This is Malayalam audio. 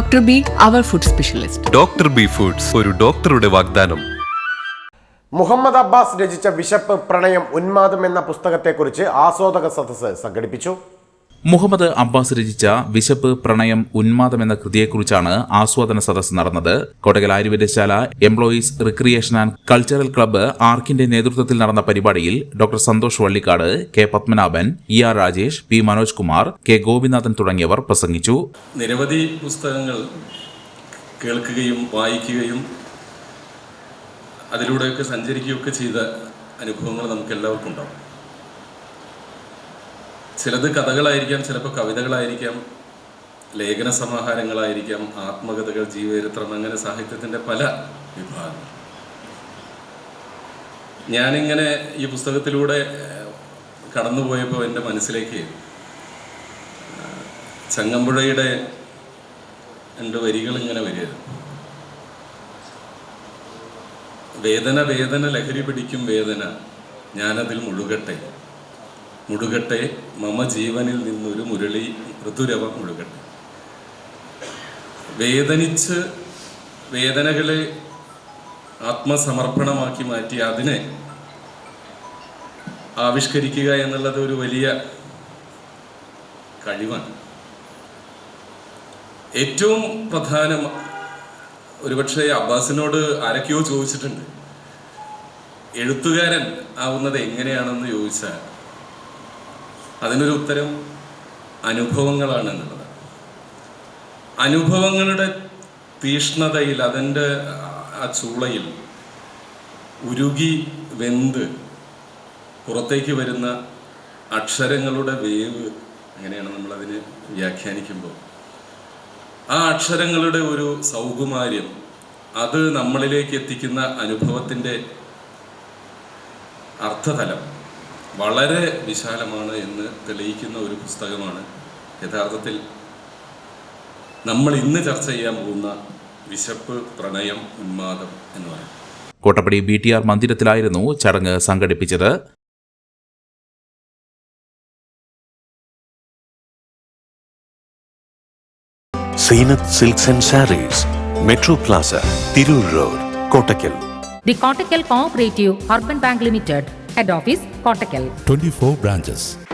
ഡോക്ടർ ബി അവർ food specialist. Doctor B foods ഒരു ഡോക്ടറുടെ വാഗ്ദാനം. മുഹമ്മദ് അബ്ബാസ് രചിച്ച വിശപ്പ് പ്രണയം ഉന്മാദം എന്ന പുസ്തകത്തെക്കുറിച്ച് ആസ്വാദക സദസ്സ് സംഘടിപ്പിച്ചു. മുഹമ്മദ് അബ്ബാസ് രചിച്ച വിശപ്പ് പ്രണയം ഉന്മാദം എന്ന കൃതിയെക്കുറിച്ചാണ് ആസ്വാദന സദസ്സ് നടന്നത്. Kodakal ആയുർവേദശാല employees recreation and cultural club ആർക്കിന്റെ നേതൃത്വത്തിൽ നടന്ന പരിപാടിയിൽ doctor Santhosh Vallikkad K Padmanabhan E R Rajesh P Manoj Kumar K Gopinathan തുടങ്ങിയവർ പ്രസംഗിച്ചു. നിരവധി പുസ്തകങ്ങൾ കേൾക്കുകയും വായിക്കുകയും അതിലൂടെയൊക്കെ സഞ്ചരിക്കുകയൊക്കെ ചെയ്ത അനുഭവങ്ങൾ നമുക്ക് എല്ലാവർക്കും ഉണ്ടാവും. ചിലത് കഥകളായിരിക്കാം ചിലപ്പോൾ കവിതകളായിരിക്കാം ലേഖന സമാഹാരങ്ങളായിരിക്കാം ആത്മകഥകൾ ജീവചരിത്രം അങ്ങനെ സാഹിത്യത്തിന്റെ പല വിഭാഗങ്ങൾ. ഞാനിങ്ങനെ ഈ പുസ്തകത്തിലൂടെ കടന്നുപോയപ്പോൾ എന്റെ മനസ്സിലേക്ക് ചങ്ങമ്പുഴയുടെ രണ്ട് വരികൾ ഇങ്ങനെ വരികയായിരുന്നു വേദന വേദന ലഹരി പിടിക്കും വേദന ഞാനതിൽ മുഴുകട്ടെ. മുഴുകട്ടെ മമ ജീവനിൽ നിന്നൊരു മുരളി ഋതുരവ മുഴുകട്ടെ വേദനിച്ച് വേദനകളെ ആത്മസമർപ്പണമാക്കി മാറ്റി അതിനെ ആവിഷ്കരിക്കുക എന്നുള്ളത് ഒരു വലിയ കഴിവാണ്. ഏറ്റവും പ്രധാനം ഒരുപക്ഷെ അബ്ബാസിനോട് ആരൊക്കെയോ ചോദിച്ചിട്ടുണ്ട്. എഴുത്തുകാരൻ ആവുന്നത് എങ്ങനെയാണെന്ന് ചോദിച്ചാൽ അതിനൊരു ഉത്തരം അനുഭവങ്ങളാണ് എന്നുള്ളത് അനുഭവങ്ങളുടെ തീഷ്ണതയിൽ അതിന്റെ ആ ചൂളയിൽ ഉരുകി വെന്ത് പുറത്തേക്ക് വരുന്ന അക്ഷരങ്ങളുടെ വേവ് അങ്ങനെയാണ് നമ്മളതിനെ വ്യാഖ്യാനിക്കുമ്പോൾ. ആ അക്ഷരങ്ങളുടെ ഒരു സൗകുമാര്യം അത് നമ്മളിലേക്ക് എത്തിക്കുന്ന അനുഭവത്തിന്റെ അർത്ഥതലം വളരെ വിശാലമാണ് എന്ന് തെളിയിക്കുന്ന ഒരു പുസ്തകമാണ്. യഥാർത്ഥത്തിൽ നമ്മൾ ഇന്ന് ചർച്ച ചെയ്യാൻ പോകുന്ന വിശപ്പ് പ്രണയം ഉന്മാദം എന്ന് പറയുന്നത്. കോട്ടപ്പടി ബി ടി ആർ മന്ദിരത്തിലായിരുന്നു ചടങ്ങ് സംഘടിപ്പിച്ചത്. Zeenath silks and sarees metro plaza Tirur road Kottakkal the Kottakkal Cooperative bank limited. Limited, Head Office, Kottakkal. 24 branches.